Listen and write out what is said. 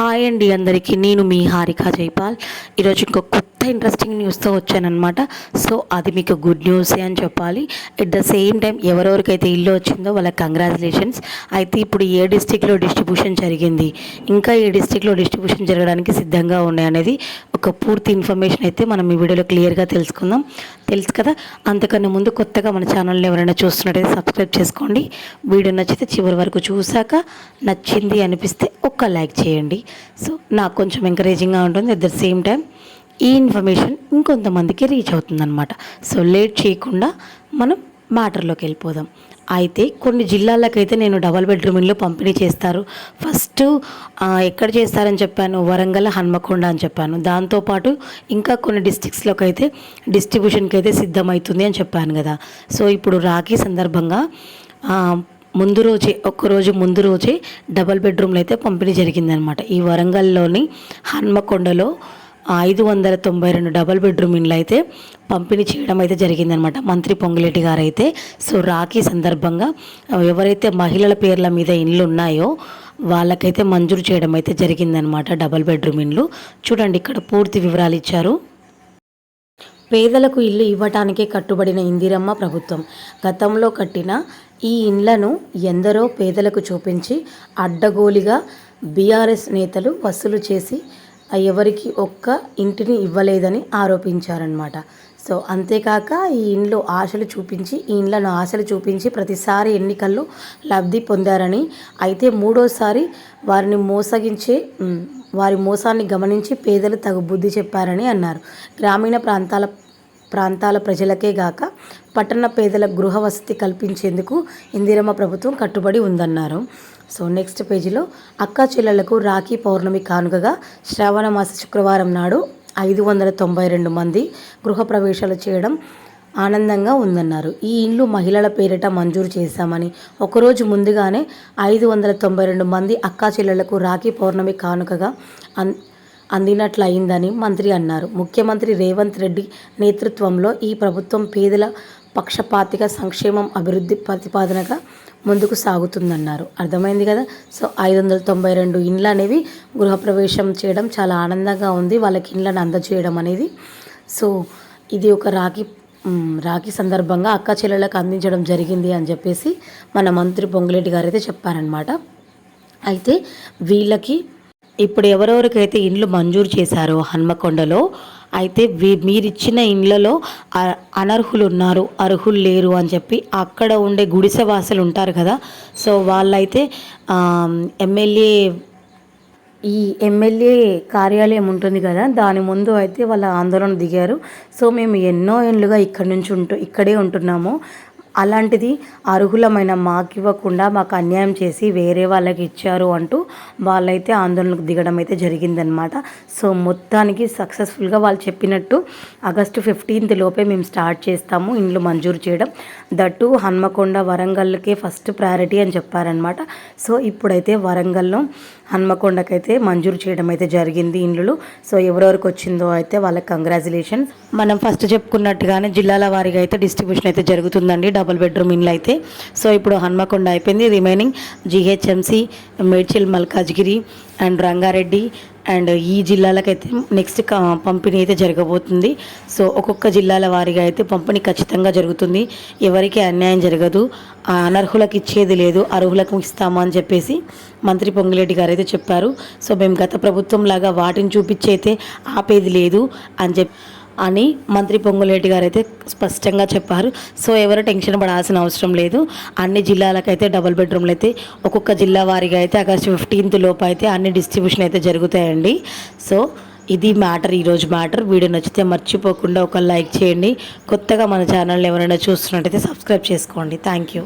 Hi అండి అందరికీ. నేను మీ హారిక జైపాల్. ఈరోజు ఇంకో కొత్త ఇంట్రెస్టింగ్ న్యూస్తో వచ్చానమాట సో అది మీకు గుడ్ న్యూసే అని చెప్పాలి. ఎట్ ద సేమ్ టైం ఎవరెవరికైతే ఇల్లు వచ్చిందో వాళ్ళకి కంగ్రాచులేషన్స్ అయితే ఇప్పుడు ఏ డిస్టిక్లో డిస్ట్రిబ్యూషన్ జరిగింది? ఇంకా ఏ డిస్టిక్లో డిస్ట్రిబ్యూషన్ జరగడానికి సిద్ధంగా ఉన్నాయనేది ఒక పూర్తి ఇన్ఫర్మేషన్ అయితే మనం ఈ వీడియోలో క్లియర్గా తెలుసుకుందాం. తెలుసు కదా? అంతకన్నా ముందు కొత్తగా మన ఛానల్ని ఎవరైనా చూస్తున్నట్టయితే సబ్స్క్రైబ్ చేసుకోండి. వీడియో నచ్చితే చివరి వరకు చూశాక నచ్చింది అనిపిస్తే ఒక్క లైక్ చేయండి. సో నాకు కొంచెం ఎంకరేజింగ్గా ఉంటుంది. అట్ ద సేమ్ టైం ఈ ఇన్ఫర్మేషన్ ఇంకొంతమందికి రీచ్ అవుతుందన్నమాట. సో లేట్ చేయకుండా మనం మ్యాటర్లోకి వెళ్ళిపోదాం. అయితే కొన్ని జిల్లాలకైతే నేను డబల్ బెడ్రూమ్ ఇల్లు పంపిణీ చేస్తారు. ఫస్ట్ ఎక్కడ చేస్తారని చెప్పాను. వరంగల్ హన్మకొండ అని చెప్పాను. దాంతోపాటు ఇంకా కొన్ని డిస్టిక్స్లోకి అయితే డిస్ట్రిబ్యూషన్కి అయితే సిద్ధమవుతుంది అని చెప్పాను కదా. సో ఇప్పుడు రాఖీ సందర్భంగా ముందు రోజే ఒక్కరోజు ముందు రోజే డబల్ బెడ్రూమ్లు అయితే పంపిణీ జరిగిందనమాట ఈ వరంగల్లోని హన్మకొండలో ఐదు వందల తొంభై రెండు డబల్ బెడ్రూమ్ ఇండ్లు అయితే పంపిణీ చేయడం అయితే జరిగిందనమాట మంత్రి పొంగులేటి గారు అయితే సో రాఖీ సందర్భంగా ఎవరైతే మహిళల పేర్ల మీద ఇండ్లు ఉన్నాయో వాళ్ళకైతే మంజూరు చేయడం అయితే జరిగిందనమాట డబల్ బెడ్రూమ్ ఇండ్లు. చూడండి ఇక్కడ పూర్తి వివరాలు ఇచ్చారు. పేదలకు ఇల్లు ఇవ్వటానికే కట్టుబడిన ఇందిరమ్మ ప్రభుత్వం గతంలో కట్టిన ఈ ఇండ్లను ఎందరో పేదలకు చూపించి అడ్డగోలిగా బీఆర్ఎస్ నేతలు వసూలు చేసి ఎవరికి ఒక్క ఇంటిని ఇవ్వలేదని ఆరోపించారనమాట సో అంతేకాక ఈ ఇండ్లు ఆశలు చూపించి ఈ ఇండ్లను ఆశలు చూపించి ప్రతిసారి ఎన్నికల్లో లబ్ధి పొందారని అయితే మూడోసారి వారిని మోసగించే వారి మోసాన్ని గమనించి పేదలు తగు బుద్ధి చెప్పారని అన్నారు. గ్రామీణ ప్రాంతాల ప్రాంతాల ప్రజలకే గాక పట్టణ పేదల గృహ వసతి కల్పించేందుకు ఇందిరమ్మ ప్రభుత్వం కట్టుబడి ఉందన్నారు. సో నెక్స్ట్ పేజీలో అక్కా చెల్లెళ్ళకు రాఖీ పౌర్ణమి కానుకగా శ్రావణ మాస శుక్రవారం నాడు ఐదు వందల తొంభై రెండు మంది గృహప్రవేశాలు చేయడం ఆనందంగా ఉందన్నారు. ఈ ఇండ్లు మహిళల పేరిట మంజూరు చేశామని ఒకరోజు ముందుగానే ఐదు వందల తొంభై రెండు మంది అక్కా చెల్లెళ్ళకు రాఖీ పౌర్ణమి కానుకగా అన్ అందినట్లయిందని మంత్రి అన్నారు. ముఖ్యమంత్రి రేవంత్ రెడ్డి నేతృత్వంలో ఈ ప్రభుత్వం పేదల పక్షపాతిక సంక్షేమం అభివృద్ధి ప్రతిపాదనగా ముందుకు సాగుతుందన్నారు. అర్థమైంది కదా? సో ఐదు వందల తొంభై రెండు ఇండ్లు అనేవి గృహప్రవేశం చేయడం చాలా ఆనందంగా ఉంది. వాళ్ళకి ఇండ్లను అందజేయడం అనేది. సో ఇది ఒక రాఖీ రాఖీ సందర్భంగా అక్క చెల్లెలకు అందించడం జరిగింది అని చెప్పేసి మన మంత్రి పొంగులేటి గారు అయితే చెప్పారనమాట అయితే వీళ్ళకి ఇప్పుడు ఎవరెవరికైతే ఇండ్లు మంజూరు చేశారో హన్మకొండలో అయితే మీరిచ్చిన ఇండ్లలో అనర్హులు ఉన్నారు అర్హులు లేరు అని చెప్పి అక్కడ ఉండే గుడిసెవాసులు ఉంటారు కదా. సో వాళ్ళైతే ఎమ్మెల్యే ఈ ఎమ్మెల్యే కార్యాలయం ఉంటుంది కదా దాని ముందు అయితే వాళ్ళ ఆందోళన దిగారు. సో మేము ఎన్నో ఏళ్ళుగా ఇక్కడ నుంచి ఉంటూ ఇక్కడే ఉంటున్నాము. అలాంటిది అర్హులమైన మాకు ఇవ్వకుండా మాకు అన్యాయం చేసి వేరే వాళ్ళకి ఇచ్చారు అంటూ వాళ్ళైతే ఆందోళనకు దిగడం అయితే జరిగిందనమాట సో మొత్తానికి సక్సెస్ఫుల్గా వాళ్ళు చెప్పినట్టు ఆగస్టు ఫిఫ్టీన్త్ లోపే మేము స్టార్ట్ చేస్తాము ఇండ్లు మంజూరు చేయడం. దట్టు హన్మకొండ వరంగల్కే ఫస్ట్ ప్రయారిటీ అని చెప్పారనమాట సో ఇప్పుడైతే వరంగల్లో హన్మకొండకైతే మంజూరు చేయడం అయితే జరిగింది ఇండ్లు. సో ఎవరెవరికి వచ్చిందో అయితే వాళ్ళకి కంగ్రాచులేషన్ మనం ఫస్ట్ చెప్పుకున్నట్టుగానే జిల్లాల వారిగా అయితే డిస్ట్రిబ్యూషన్ అయితే జరుగుతుందండి. డబుల్ బెడ్రూమ్ ఇండ్లు అయితే. సో ఇప్పుడు హన్మకొండ అయిపోయింది. Remaining GHMC Medchal Malkajgiri and Rangareddy and ఈ జిల్లాలకైతే నెక్స్ట్ పంపిణీ అయితే జరగబోతుంది. సో ఒక్కొక్క జిల్లాల వారిగా అయితే పంపిణీ ఖచ్చితంగా జరుగుతుంది. ఎవరికి అన్యాయం జరగదు. అనర్హులకు ఇచ్చేది లేదు అర్హులకు ఇస్తామని అని చెప్పేసి మంత్రి పొంగిరెడ్డి గారు అయితే చెప్పారు. సో మేము గత ప్రభుత్వం లాగా వాటిని చూపించి అయితే ఆపేది లేదు అని చెప్పి అని మంత్రి పొంగులేటి గారు అయితే స్పష్టంగా చెప్పారు. సో ఎవరు టెన్షన్ పడాల్సిన అవసరం లేదు. అన్ని జిల్లాలకైతే డబుల్ బెడ్రూమ్లు అయితే ఒక్కొక్క జిల్లా వారిగా అయితే ఆగస్టు ఫిఫ్టీన్త్ లోపు అయితే అన్ని డిస్ట్రిబ్యూషన్ అయితే జరుగుతాయండి. సో ఇది మ్యాటర్ ఈరోజు మ్యాటర్. వీడియో నచ్చితే మర్చిపోకుండా ఒక లైక్ చేయండి. కొత్తగా మన ఛానల్ ఎవరైనా చూస్తున్నట్టయితే సబ్స్క్రైబ్ చేసుకోండి. Thank you.